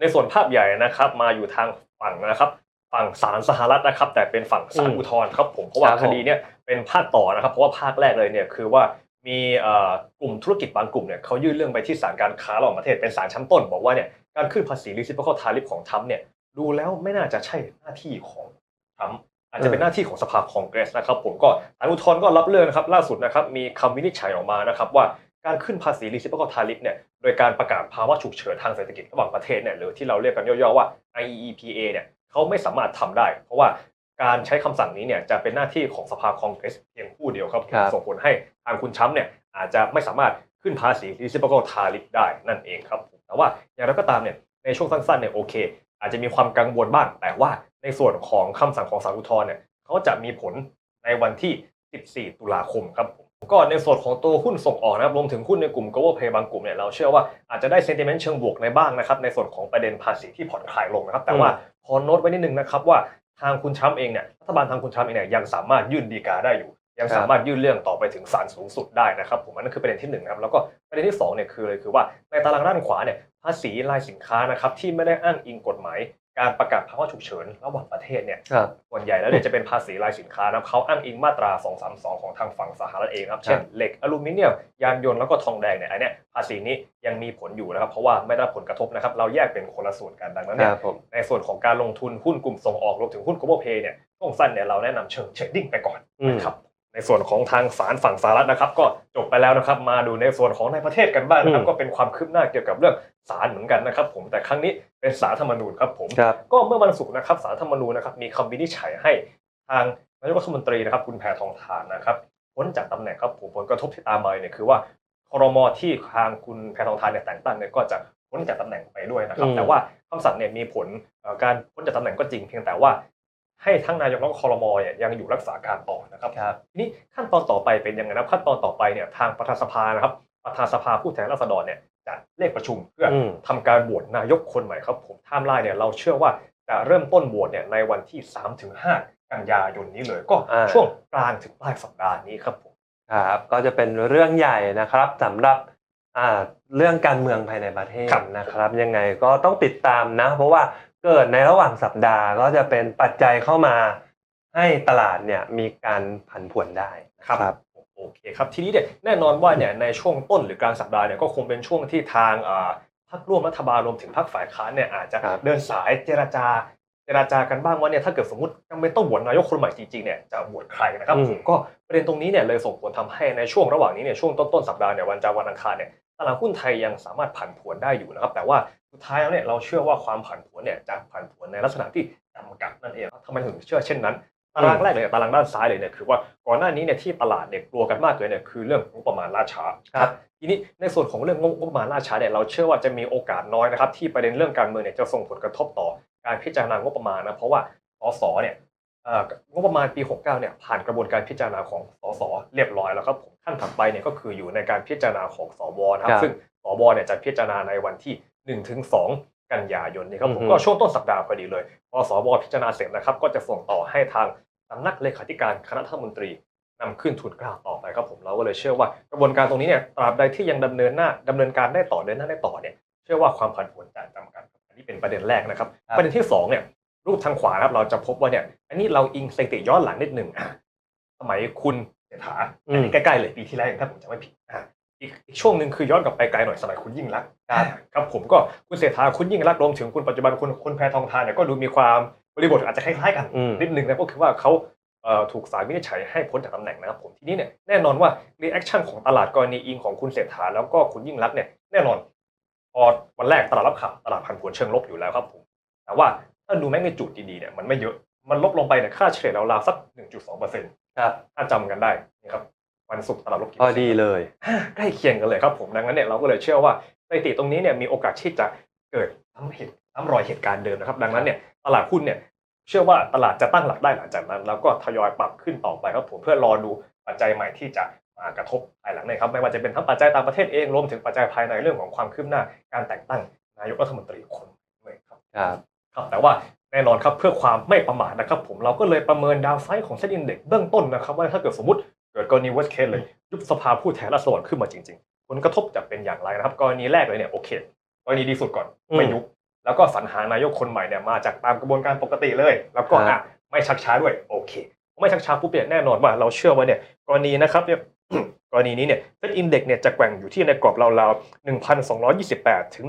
ในส่วนภาพใหญ่นะครับมาอยู่ทางฝั่งนะครับฝั่งศาลสหรัฐนะครับ แต่เป็นฝั่งศาลอืมอุทธรณ์ครับผมเพราะว่าครับผมคดีเนี่ยเป็นภาคต่อนะครับ เพราะว่าภาคแรกเลยเนี่ยคือว่ามีเอ่อกลุ่มธุรกิจบางกลุ่มเนี่ยเขายื่นเรื่องไปที่ศาลการค้าระหว่างประเทศเป็นศาลชั้นต้น บอกว่าเนี่ยการขึ้นภาษี reciprocal tariff ของทรัมป์เนี่ยดูแล้วไม่น่าจะใช่หน้าที่ของทรัมป์อาจจะเป็นหน้าที่ของสภาคองเกรสนะครับผมก็ศาลอุทธรณ์ก็รับเรื่องนะครับล่าสุดนะครับมีคำวินิจฉัยออกมานะครับว่า การขึ้นภาษี reciprocal tariff เนี่ยโดยการประกาศภาวะฉุกเฉินทางเศรษฐกิจระหว่างประเทศเนี่ยหรือที่เราเรียกกันย่อๆว่า IEEPA เนี่ยเขาไม่สามารถทำได้ เพราะว่าการใช้คำสั่งนี้เนี่ยจะเป็นหน้าที่ของสภาคองเกรสเพียงผู้เดียวครับครับส่งผลให้ทางคุณทรัมป์เนี่ยอาจจะไม่สามารถขึ้นภาษี reciprocal tariff ได้นั่นเองครับแต่ว่าอย่างไรก็ตามเนี่ยในช่วงสั้นๆเนี่ยโอเค อาจจะมีความกังวลบ้าง แต่ว่าในส่วนของคำสั่งของศาลอุทธรณ์เนี่ยเขาจะมีผลในวันที่ 14 ตุลาคมครับผม ก็ในส่วนของตัวหุ้นส่งออกนะครับรวมถึงหุ้นในกลุ่ม global play บางกลุ่มเนี่ยเราเชื่อว่าอาจจะได้ sentiment เชิงบวกในบ้างนะครับในส่วนของประเด็นภาษีที่ผ่อนคลายลงนะครับ แต่ว่าขอโน้ตไว้นิดนึงนะครับว่าทางคุณทรัมป์เองเนี่ยรัฐบาลทางคุณทรัมป์เองเนี่ยยังสามารถยื่นดีกาได้อยู่ ยังสามารถยื่นเรื่องต่อไปถึงศาลสูงสุดได้นะครับผมอันนั้นคือประเด็นที่หนึ่งนะครับแล้วก็ประเด็นที่สองเนี่ยคือเลยคือว่าในตารางด้านขวาเนี่ยภาษีรายสินค้านะครับที่ไม่ได้อ้างอิงกฎหมาย การประกาศภาวะฉุกเฉินระหว่างประเทศเนี่ยครับส่วนใหญ่แล้วเนี่ยจะเป็นภาษีรายสินค้านะครับเขาอ้างอิงมาตรา 232 ของทางฝั่งสหรัฐเองนะครับ เช่นเหล็กอลูมิเนียมยานยนต์แล้วก็ทองแดงเนี่ยอันเนี้ยภาษีนี้ยังมีผลอยู่นะครับ เพราะว่าไม่ได้รับผลกระทบนะครับ เราแยกเป็นคนละส่วนกันดังนั้นคเนี่ยรับผมในส่วนของการลงทุนหุ้นกลุ่มส่งออกรวมถึงหุ้น global pay เนี่ยช่วงสั้นเนี่ยเราแนะนำเชิงเทรดดิ้งไปก่อนอืมนะครับ ในส่วนของทางศาลฝั่งสหรัฐนะครับ ก็จบไปแล้วนะครับ มาดูในส่วนของในประเทศกันบ้างนะครับอืมก็เป็นความคืบหน้าเกี่ยวกับเรื่องศาลเหมือนกันนะครับ ผมแต่ครั้งนี้เป็นศาลธรรมนูญครับผมครับก็เมื่อวันศุกร์นะครับสารรัฐธรรมนูญนะครับมีคำวินิจฉัยให้ทางนายกรัฐมนตรีนะครับ คุณแพทองทานนะครับพ้นจากตำแหน่งครับผมผลกระทบที่ตามมาเนี่ยคือว่าครมที่ทางคุณแพทองทานเนี่ยแต่งตั้งเนี่ยก็จะพ้นจากตำแหน่งไปด้วยนะครับอืมแต่ว่าคำสั่งเนี่ยมีผลเอ่อการพ้นจากตำแหน่งก็จริงเพียงแต่ว่า ให้ทั้งนายกและครมเนี่ยยังอยู่รักษาการต่อนะครับครับทีนี้ขั้นตอนต่อไปเป็นยังไงนะครับขั้นตอนต่อไปเนี่ยทางประธานสภานะครับประธานสภาผู้แทนราษฎรเนี่ยจะเรียกประชุมเพื่ออมทำการโหวตนายกคนใหม่ครับผมไทม์ไลน์เนี่ยเราเชื่อว่าจะเริ่มต้นโหวตเนี่ยในวันที่3-5กันยายนนี้เลยก็อ่าช่วงกลางถึงปลายสัปดาห์นี้ครับผมครับก็จะเป็นเรื่องใหญ่นะครับสำหรับอ่าเรื่องการเมืองภายในประเทศครับนะครับ ยังไงก็ต้องติดตามนะ เพราะว่า เกิดในระหว่างสัปดาห์ก็จะเป็นปัจจัยเข้ามาให้ตลาดเนี่ยมีการผันผวนได้นะครับโอเคครับทีนี้เนี่ยแน่นอนว่าเนี่ยในช่วงต้นหรือกลางสัปดาห์เนี่ยก็คงเป็นช่วงที่ทางอ่าพรรคร่วมรัฐบาลรวมถึงพรรคฝ่ายค้านเนี่ยอาจจะครับเดินสายเจรจาเจรจากันบ้างว่าเนี่ยถ้าเกิดสมมติจำเป็นต้องโหวตนายกคนใหม่จริงๆเนี่ยจะโหวตใครนะครับอืมผมก็ประเด็นตรงนี้เนี่ยเลยส่งผลทำให้ในช่วงระหว่างนี้เนี่ยช่วงต้นๆสัปดาห์เนี่ยวันจันทร์วันอังคารเนี่ย ตลาดหุ้นไทยยังสามารถผันผวนได้อยู่นะครับ แต่ว่าสุดท้ายแล้วเนี่ยเราเชื่อว่าความผันผวนเนี่ยจะผันผวนในลักษณะที่จำกัดนั่นเองทำไมถึงเชื่อเช่นนั้นตารางแรกเลยตารางด้านซ้ายเลยเนี่ยคือว่าก่อนหน้านี้เนี่ยที่ตลาดเนี่ยกลัวกันมากเลยเนี่ยคือเรื่องงบประมาณล่าช้าครับทีนี้ในส่วนของเรื่องงบประมาณล่าช้าเนี่ยเราเชื่อว่าจะมีโอกาสน้อยนะครับที่ประเด็นเรื่องการเมืองเนี่ยจะส่งผลกระทบต่อการพิจารณางบประมาณนะเพราะว่าสสเนี่ย งบประมาณปี 69 เนี่ยผ่านกระบวนการพิจารณาของสสเรียบร้อยแล้วครับผมขั้นถัดไปเนี่ยก็คืออยู่ในการพิจารณาของสวนะคครัรับบซึ่งสวเนี่ยจะพิจารณาในวันที่1ถึง2กันยายนนี้ครับผมอือฮึก็ช่วงต้นสัปดาห์พอดีเลยพอสวพิจารณาเสร็จนะครับ ก็จะส่งต่อให้ทางสำนักเลขาธิการคณะรัฐมนตรีนำขึ้นทุนเกล้าต่อไปครับผมเราก็เลยเชื่อว่ากระบวนการตรงนี้เนี่ยตราบใดที่ยังดำเนินหน้าดำเนินการได้ต่อเดินหน้าได้ต่อเนี่ยเชื่อว่าความผันผวนจะจำกัดครับอันนี้เป็นประเด็นแรกนะครับครับประเด็นที่สองเนี่ย รูปทางขวานะครับเราจะพบว่าเนี่ย อันนี้เราอิงสถิติย้อนหลังนิดหนึ่งอะสมัยคุณเศรษฐาอันนี้ใกล้ๆเลยปีที่แล้วเองถ้าผมจำไม่ผิดอะอีกอีกช่วงหนึ่งคือย้อนกลับไปไกลหน่อยสมัยคุณยิ่งรักษณ์ครับครับผมก็คุณเศรษฐาคุณยิ่งรักษณ์รวมถึงคุณปัจจุบันคุณคุณแพทองทานเนี่ยก็ดูมีความบริบทอาจจะคล้ายๆกันอืมนิดนึงนะก็คือว่าเขาเอ่อถูกศาลวินิจฉัยให้พ้นจากตำแหน่งนะครับผมทีนี้เนี่ยแน่นอนว่ารีแอคชั่นของตลาดกรณีอิงของคุณเศรษฐาแล้วก็คุณยิ่งรักษณ์เนี่ยแน่นอนพอวันแรกตลาดรับข่าวตลาดพันผวนเชิงลบอยู่แล้วครับผมแต่ว่า ถ้าดูแมกนิจูดดีๆเนี่ยมันไม่เยอะ มันลบลงไปเนี่ยค่าเฉลี่ยราวๆสัก 1.2เปอร์เซ็นต์ครับถ้าจำกันได้นี่ครับวันศุกร์ตลาดลบกี่พอดีเลยใกล้เคียงกันเลยครับผมดังนั้นเนี่ยเราก็เลยเชื่อว่าสถิติตรงนี้เนี่ยมีโอกาสที่จะเกิดซ้ำเหตุซ้ำรอยเหตุการณ์เดิมนะครับ ดังนั้นเนี่ยตลาดหุ้นเนี่ยเชื่อว่าตลาดจะตั้งหลักได้หลังจากนั้น แล้วก็ทยอยปรับขึ้นต่อไปครับผมเพื่อรอดูปัจจัยใหม่ที่จะมากระทบภายหลังเนะครับไม่ว่าจะเป็นทั้งปัจจัยต่างประเทศเองรวมถึงปัจจัยภายในเรื่องของความคืบหน้าการแต่งตั้งนายกรัฐมนตรีคนใหม่ด้วยครับ ครับครับแต่ว่าแน่นอนครับเพื่อความไม่ประมาทนะครับ ผมเราก็เลยประเมินดาวไซด์ของเซ็นดินเด็กเบื้องต้นนะครับ ว่าถ้าเกิดสมมติเกิดกรณี worst case เลยยุบสภาผู้แทนราษฎรขึ้นมาจริง ๆ ผลกระทบจะเป็นอย่างไรนะครับ กรณีแรกเลยเนี่ยโอเคกรณีดีสุดก่อนอืมไม่ยุบแล้วก็สรรหานายกคนใหม่เนี่ยมาจากตามกระบวนการปกติเลย แล้วก็ครับอะไม่ชักช้าด้วยโอเค ไม่ชักช้าปุ๊บเนี่ยแน่นอนว่าเราเชื่อว่าเนี่ยกรณีนะครับเนี่ยกรณีนี้เนี่ยเซตอินเด็กเนี่ยจะแกว่งอยู่ที่ในกรอบราวๆ1,228 ถึง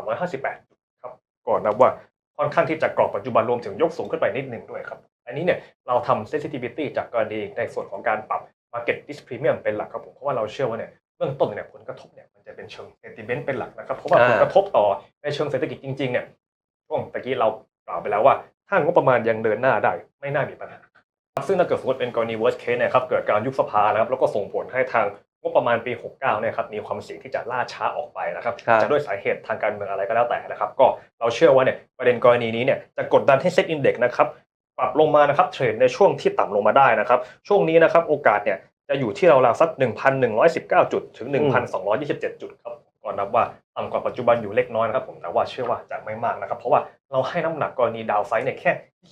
1,358 ครับก่อนนับว่า ค่อนข้างที่จะกรอบปัจจุบันรวมถึงยกสูงขึ้นไปนิดหนึ่งด้วยครับ อันนี้เนี่ยเราทำ sensitivity จากกรณีในส่วนของการปรับ market risk premium เป็นหลักครับผมเพราะว่าเราเชื่อว่าเนี่ยเบื้องต้นเนี่ยผลกระทบเนี่ยมันจะเป็นเชิง sentiment เป็นหลักนะครับเพราะว่าอ่าผลกระทบต่อในเชิงเศรษฐกิจจริงๆเนี่ยช่วงตะกี้เรากล่าวไปแล้วว่าถ้างบประมาณยังเดินหน้าได้ไม่น่ามีปัญหาครับซึ่งถ้าเกิดสมมติเป็นกรณี worst case นะครับเกิดการยุบสภานะครับแล้วก็ส่งผลให้ทาง งบประมาณปี 69เนี่ยครับมีความเสี่ยงที่จะล่าช้าออกไปนะครับครับจะด้วยสาเหตุทางการเมืองอะไรก็แล้วแต่นะครับ ก็เราเชื่อว่าเนี่ยประเด็นกรณีนี้เนี่ยจะกดดันให้เซ็ตอินเด็กนะครับปรับลงมานะครับเทรดในช่วงที่ต่ำลงมาได้นะครับ ช่วงนี้นะครับโอกาสเนี่ยจะอยู่ที่ราวๆสัก 1,119 จุดถึง 1,227 จุดครับก่อนนับว่าต่ำกว่าปัจจุบันอยู่เล็กน้อยนะครับผมแต่ว่าเชื่อว่าจะไม่มากนะครับ เพราะว่าเราให้น้ำหนักกรณีดาวไซด์เนี่ยแค่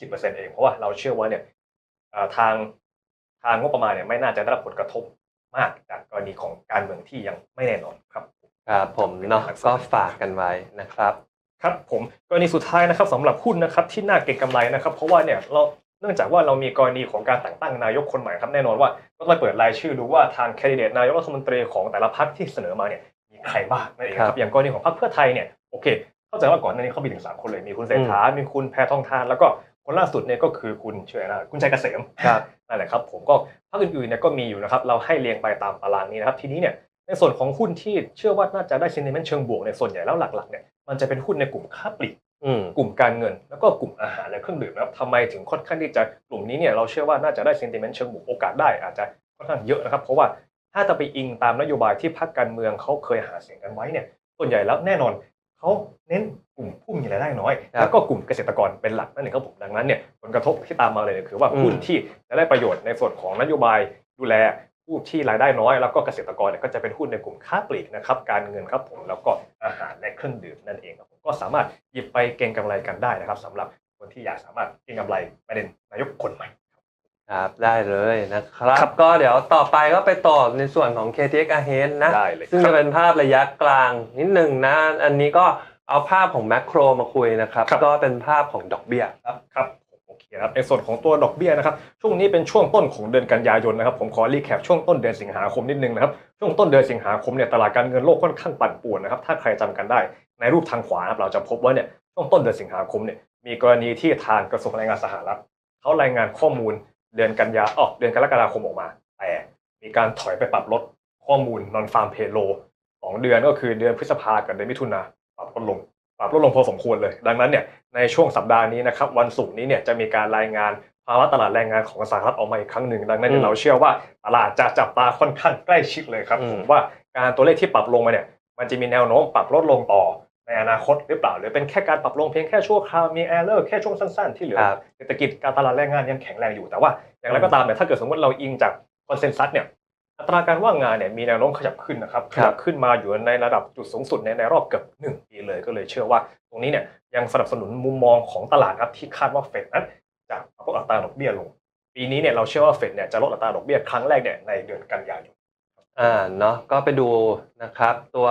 20%เองเพราะว่าเราเชื่อว่าเนี่ยเอ่อทางทางงบประมาณเนี่ยไม่น่าจะได้รับผลกระทบ มากจากกรณีของการเมืองที่ยังไม่แน่นอนครับครับผมเนาะก็ฝากกันไว้นะครับครับผมกรณีสุดท้ายนะครับสำหรับหุ้นนะครับที่น่าเก็งกำไรนะครับ เพราะว่าเนี่ยเราเนื่องจากว่าเรามีกรณีของการแต่งตั้งนายกคนใหม่ครับแน่นอนว่าก็ต้องไปเปิดรายชื่อดูว่าทางแคนดิเดตนายกรัฐมนตรีของแต่ละพรรคที่เสนอมาเนี่ยมีใครบ้างนั่นเองคครัรับบอย่างกรณีของพรรคเพื่อไทยเนี่ยโอเค เข้าใจว่าก่อนหน้านี้เขามีถึงสามคนเลยมีคุณเศรษฐา มีคุณแพทองทานแล้วก็ คนล่าสุดเนี่ยก็คือคุณเชื่อนะคุณชัยเกษมครับนั่นแหละครับผมก็ภาคอื่นๆเนี่ยก็มีอยู่นะครับเราให้เรียงไปตามตารางนี้นะครับทีนี้เนี่ยในส่วนของหุ้นที่เชื่อว่าน่าจะได้ sentiment เชิงบวกในยส่วนใหญ่แล้วหลักๆเนี่ยมันจะเป็นหุ้นในกลุ่มค้าปลีกอืมกลุ่มการเงิน แล้วก็กลุ่มอาหารและเครื่องดื่มนะครับทำไมถึงค่อนข้างที่จะกลุ่มนี้เนี่ยเราเชื่อว่าน่าจะได้ sentiment เชิงบวกโอกาสได้อาจจะค่อนข้างเยอะนะครับ เพราะว่าถ้าจะไปอิงตามนโยบายที่พรรคการเมืองเขาเคยหาเสียงกันไว้เนี่ยส่วนใหญ่แล้วแน่นอน เขาเน้นกลุ่มผู้มีรายได้น้อยครับแล้วก็กลุ่มเกษตรกรเป็นหลักนั่นเองครับผมดังนั้นเนี่ยผลกระทบที่ตามมาเลยเนี่ยคือว่าอืมหุ้นที่จะได้ประโยชน์ในส่วนของนโยบายดูแลผู้ที่รายได้น้อยแล้วก็เกษตรกรเนี่ยก็จะเป็นหุ้นในกลุ่มค้าปลีกนะครับการเงินครับผมแล้วก็อาหารและเครื่องดื่มนั่นเองครับผมก็สามารถหยิบไปเก็งกำไรกันได้นะครับสำหรับคนที่อยากสามารถเก็งกำไรประเด็นนายกคนใหม่ ครับได้เลยนะครับครับ ก็เดี๋ยวต่อไปก็ไปต่อในส่วนของ KTX Ahead นะ ได้เลยซึ่งครัจะบเป็นภาพระยะกลางนิดหนึ่งนะ อันนี้ก็เอาภาพของแมคโครมาคุยนะครับ ครับ ก็เป็นภาพของดอกเบี้ยครับ ครับโอเคครับในส่วนของตัวดอกเบี้ยนะครับช่วงนี้เป็นช่วงต้นของเดือนกันยายนนะครับผมขอรีแคปช่วงต้นเดือนสิงหาคมนิดนึงนะครับช่วงต้นเดือนสิงหาคมเนี่ยตลาดการเงินโลกค่อนข้างปั่นป่วนนะครับถ้าใครจำกันได้ในรูปทางขวานะครับเราจะพบว่าเนี่ยช่วงต้นเดือนสิงหาคมเนี่ยมีกรณีที่ทางกระทรวงแรงงานสหรัฐเขารายงานข้อมูล เดือนกันยาออกเดือนกรกฎาคมออกมา แต่มีการถอยไปปรับลดข้อมูล non farm payroll สองเดือนก็คือเดือนพฤษภากับเดือนมิถุนาปรับลดลง ปรับลดลงพอสมควรเลย ดังนั้นเนี่ยในช่วงสัปดาห์นี้นะครับวันศุกร์นี้เนี่ยจะมีการรายงานภาวะตลาดแรงงานของสหรัฐออกมาอีกครั้งหนึ่งดังนั้นเนี่ยอืมเราเชื่อว่าตลาดจะจับตาค่อนข้างใกล้ชิดเลยครับอืมผมว่าการตัวเลขที่ปรับลงมาเนี่ยมันจะมีแนวโน้มปรับลดลงต่อ ในอนาคตหรือเปล่า หรือเป็นแค่การปรับลงเพียงแค่ชั่วคราวมีแอร์เลอร์แค่ช่วงสั้นๆ ที่เหลือครับเศรษฐกิจการตลาดแรงงานยังแข็งแรงอยู่แต่ว่า อย่างไรก็ตามเนี่ยถ้าเกิดสมมติเราอิงจากคอนเซนแซสเนี่ยอัตราการว่างงานเนี่ยมีแนวโน้มขยับขึ้นนะครับขครับยับขึ้นมาอยู่ในระดับจุดสูงสุดในในรอบเกือบหนึ่งปีเลยก็เลยเชื่อว่า ตรงนี้เนี่ยยังสนับสนุนมุมมองของตลาดครับที่คาดว่าเฟดนั้นจะลดอัตราดอกเบี้ยลง ปีนี้เนี่ยเราเชื่อว่าเฟดเนี่ยจะลดอัตราดอกเบี้ยครั้งแรกเนี่ยในเดือนกันยายนอ่าเนาะก็ไปดูนะครับ ตัว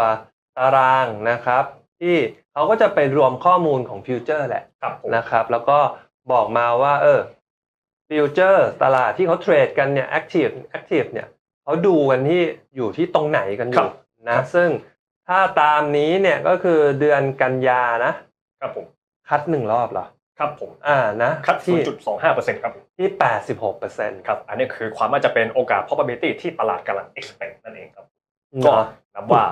ตารางนะครับ ที่เขาก็จะไปรวมข้อมูลของฟิวเจอร์แหละครับผมนะครับ แล้วก็บอกมาว่า เออฟิวเจอร์ตลาดที่เขาเทรดกันเนี่ยแอคทีฟแอคทีฟเนี่ยเขาดูกันที่อยู่ที่ตรงไหนกันอยู่นะ ซึ่งถ้าตามนี้เนี่ยก็คือเดือนกันยานะครับผมคัดหนึ่งรอบเหรอ ครับผมอ่านะคัดที่0.25%ครับผมที่แปดสิบหกเปอร์เซ็นต์ครับอันนี้คือความว่าจะเป็นโอกาส probability ที่ตลาดกำลัง expect นั่นเองครับ ก็เนาะนับว่า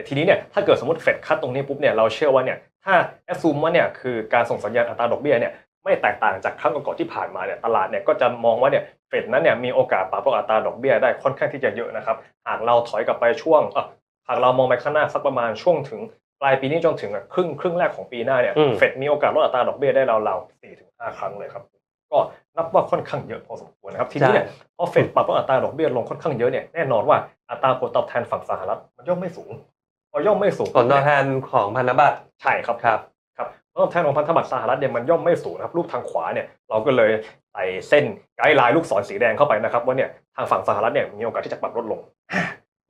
แต่ทีนี้เนี่ยถ้าเกิดสมมติเฟดคัดตรงนี้ปุ๊บเนี่ยเราเชื่อว่าเนี่ยถ้าแอ s ซูมว่าเนี่ยคือการส่งสัญญาณอัตราดอกเบี้ยเนี่ยไม่แตกต่างจากครั้งก่อนๆที่ผ่านมาเนี่ยตลาดเนี่ยก็จะมองว่าเนี่ยเฟดนั้นเนี่ยมีโอกาสปรับลดอัตราดอกเบี้ยได้ค่อนข้างที่จะเยอะนะครับหากเราถอยกลับไปช่วงเอ่อหากเรามองไปข้างหน้าสักประมาณช่วงถึงปลายปีนี้จนถึงครึ่งครึ่งแรกของปีหน้าเนี่ยอืมเฟดมีโอกาสลดอัตราดอกเบี้ยได้ราวๆสี่ถึงห้าครั้งเลยครับก็นับว่าค่อนข้างเยอะพอสมควรนะครับทีนี้เนี่ยพอเฟดปรับลดอัตราดอกเบี้ยลงค่อนข้างเยอะเนี่ยแน่นอนว่าอัตราผลตอบแทนฝั่งสหรัฐมันย่อมไม่สูงพอ ย่อมไม่สูงผลตอบแทนของพันธบัตรใช่ครับครับครับผลตอบแทนของพันธบัตรสหรัฐเนี่ยมันย่อมไม่สูงนะครับรูปทางขวาเนี่ยเราก็เลยใส่เส้นไกด์ไลน์ลูกศรสีแดงเข้าไปนะครับว่าเนี่ยทางฝั่งสหรัฐเนี่ยมีโอกาสที่จะปรับลดลง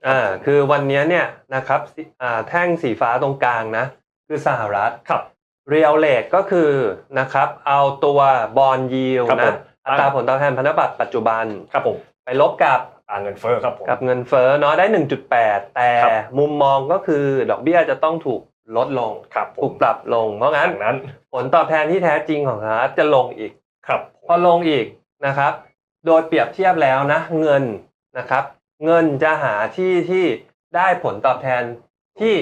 อ่าคือวันนี้เนี่ยนะครับสิอ่าแท่งสีฟ้าตรงกลางนะ คือสหรัฐครับเรียลเลทก็คือนะครับเอาตัวบอลยิวครับผนะมอัตราผลตอบแทนพันธบัตรปัจจุบันครับผมไปลบกับอัตรา เงินเฟ้อครับผมกับเงินเฟ้อเนาะได้ 1.8 แต่ครับมุมมองก็คือดอกเบี้ยจะต้องถูกลดลงครับผถูมกปรับลง เพราะงั้นดังนั้น ผลตอบแทนที่แท้จริงของสหรัฐจะลงอีกครับพอลงอีกนะครับ โดยเปรียบเทียบแล้วนะเงินนะครับ เงินจะหาที่ที่ได้ผลตอบแทนที่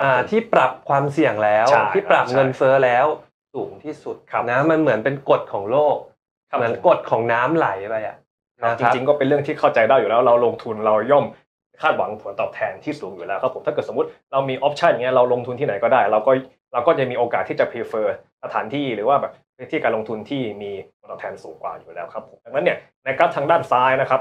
อ่าที่ปรับความเสี่ยงแล้วใช่ที่ปรับใช่เงินเฟ้อแล้วสูงที่สุดครับนะมันเหมือนเป็นกฎของโลกครับเหมือนผมกฎของน้ำไหลไปอะครับนะ จริงๆก็เป็นเรื่องที่เข้าใจได้อยู่แล้ว เราลงทุนเราย่อมคาดหวังผลตอบแทนที่สูงอยู่แล้วครับผมถ้าเกิดสมมติเรามีออปชันอย่างเงี้ยเราลงทุนที่ไหนก็ได้ เราก็เราก็จะมีโอกาสที่จะ prefer สถานที่หรือว่าแบบที่การลงทุนที่มีผลตอบแทนสูงกว่าอยู่แล้วครับผมดังนั้นเนี่ยในกราฟทางด้านซ้ายนะครับ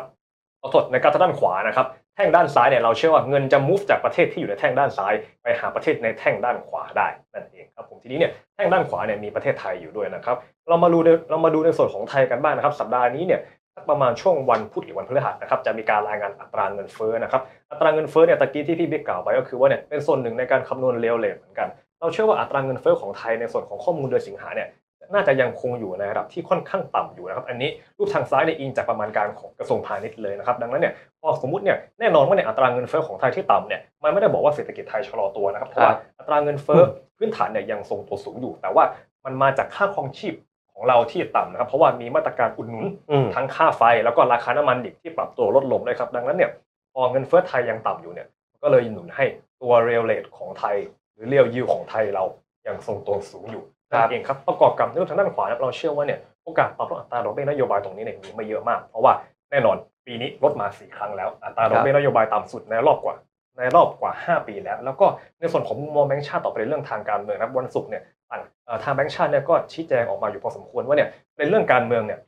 ขอโทษในกราฟทางด้านขวานะครับแท่งด้านซ้ายเนี่ยเราเชื่อว่าเงินจะ move จากประเทศที่อยู่ในแท่งด้านซ้าย ไปหาประเทศในแท่งด้านขวาได้นั่นเองครับผมทีนี้เนี่ยแท่งด้านขวาเนี่ยมีประเทศไทยอยู่ด้วยนะครับ เรามาดูเรามาดูในส่วนของไทยกันบ้างนะครับ สัปดาห์นี้เนี่ย ประมาณช่วงวันพุธหรือวันพฤหัสนะครับจะมีการรายงานอัตราเงินเฟ้อนะครับอัตราเงินเฟ้อเนี่ยตะกี้ที่พี่บิ๊กกล่าวไปก็คือว่าเนี่ยเป็นส่วนหนึ่งในการคำนวณเร็วเลทเหมือนกัน เราเชื่อว่าอัตราเงินเฟ้อของไทยในส่วนของข้อมูลเดือนสิงหาเนี่ยน่าจะยังคงอยู่ในระดับที่ค่อนข้างต่ำอยู่นะครับอันนี้รูปทางซ้ายเนี่ยอิงจากประมาณการของกระทรวงพาณิชย์เลยนะครับดังนั้นเนี่ยพอสมมติเนี่ยแน่นอนว่าเนี่ยอัตราเงินเฟ้อของไทยที่ต่ำเนี่ยมันไม่ได้บอกว่าเศรษฐกิจไทยชะลอตัวนะครับเพราะว่าอัตราเงินเฟ้อพื้นฐานเนี่ยยังทรงตัวสูงอยู่แต่ว่ามันมาจากค่าครองชีพ ของเราที่ต่ำนะครับ เพราะว่ามีมาตรการอุดหนุนอืม ทั้งค่าไฟแล้วก็ราคาน้ำมันดิบที่ปรับตัวลดลงด้วยครับ ดังนั้นเนี่ยพอเงินเฟ้อไทยยังต่ำอยู่เนี่ยก็เลยหนุนให้ตัวเรียลเลทของไทย หรือเรียลยิวของไทยเรายังทรงตัวสูงอยู่ครับ นั่นเองครับประกอบกับในเรื่องทางด้านขวานะครับเราเชื่อว่าเนี่ยโอกาสปรับลดอัตราดอกเบี้ยนโยบายตรงนี้เนี่ยมีไม่เยอะมาก เพราะว่าแน่นอนปีนี้ลดมาสี่ครั้งแล้วอัตราดอกเบี้ยนโยบายต่ำสุดในรอบกว่า ในรอบกว่า 5 ปีแล้ว แล้วก็ในส่วนของมุมมองแบงก์ชาติต่อประเด็นเรื่องทางการเมืองนะครับวันศุกร์เนี่ยต่งทางแบงก์ชาติเนี่ยก็ชี้แจงออกมาอยู่พอสมควรว่าเนี่ยในเรื่องการเมืองเนี่ย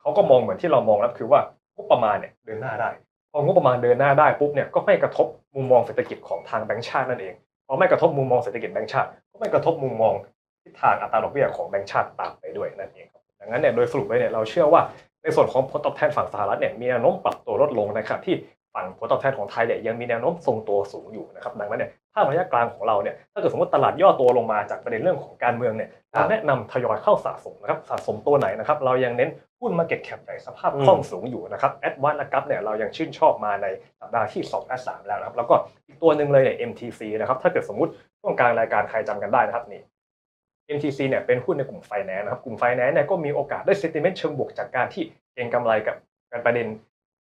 เขาก็มองเหมือนที่เรามองแล้วคือว่างบประมาณเนี่ยเดินหน้าได้พองบประมาณเดินหน้าได้ปุ๊บเนี่ยก็ไม่กระทบมุมมองเศรษฐกิจของทางแบงก์ชาตินั่นเองพอไม่กระทบมุมมองเศรษฐกิจแบงก์ชาติก็ไม่กระทบมุมมองทิศทางอัตราดอกเบี้ยของแบงก์ชาติตามไปด้วยนั่นเองครับดังนั้นเนี่ยโดยสรุปเลยเนี่ยเราเชื่อว่าในส่วนของผลตอบแทนฝั่งสหรัฐเนี่ยมีแนวโน้มปรับตัวลดลงนะครับที่ ฝั่งผลตอบแทนของไทยเนี่ยยังมีแนวโน้มทรงตัวสูงอยู่นะครับดังนั้นเนี่ยภาพระยะกลางของเราเนี่ยถ้าเกิดสมมติตลาดย่อตัวลงมาจากประเด็นเรื่องของการเมืองเนี่ยครับเราแนะนำทยอยเข้าสะสมนะครับสะสมตัวไหนนะครับเรายังเน้นหุ้น Market Cap ใหญ่สภาพคล่องสูงอยู่นะครับแอดวานและกัฟเนี่ยเรายังชื่นชอบมาในสัปดาห์ที่2และ3แล้วนะครับแล้วก็อีกตัวหนึ่งเลยเนี่ย MTC นะครับถ้าเกิดสมมติช่วงกลางรายการใครจำกันได้นะครับนี่ MTC เนี่ยเป็นหุ้นในกลุ่มไฟแนนซ์นะครับกลุ่มไฟแนนซ์เนี่ยก็มีโอกาสได้ sentiment เชิงบวกจากการที่เก็งกำไรกับการประเด็น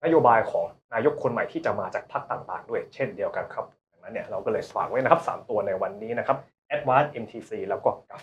นโยบายของนายกคนใหม่ที่จะมาจากพรรคต่างๆ ด้วยเช่นเดียวกันครับดังนั้นเนี่ยเราก็เลยฝากไว้นะครับ 3 ตัวในวันนี้นะครับ Advance MTC แล้วก็ GAF